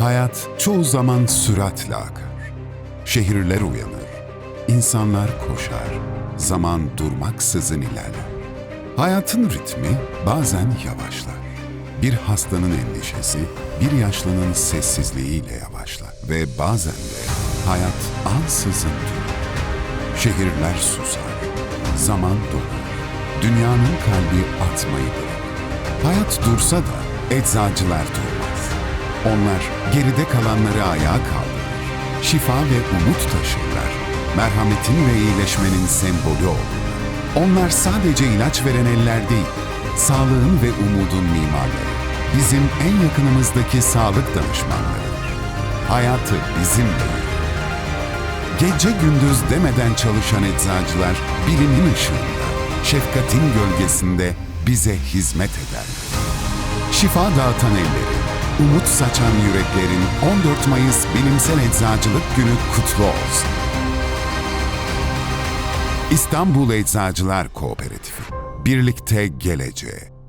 Hayat çoğu zaman süratle akar. Şehirler uyanır, insanlar koşar, zaman durmaksızın ilerler. Hayatın ritmi bazen yavaşlar. Bir hastanın endişesi, bir yaşlının sessizliğiyle yavaşlar. Ve bazen de hayat ansızın durur. Şehirler susar, zaman donar, dünyanın kalbi atmayı bırakır. Hayat dursa da eczacılar durmaz. Onlar geride kalanları ayağa kaldırır, şifa ve umut taşırlar, merhametin ve iyileşmenin sembolü olurlar. Onlar sadece ilaç veren eller değil, sağlığın ve umudun mimarları, bizim en yakınımızdaki sağlık danışmanlarıdır. Hayatı yürütür. Gece gündüz demeden çalışan eczacılar bilimin ışığında, şefkatin gölgesinde bize hizmet eder. Şifa dağıtan elleri, umut saçan yüreklerin 14 Mayıs Bilimsel Eczacılık Günü kutlu olsun. İstanbul Eczacılar Kooperatifi. Birlikte geleceğe.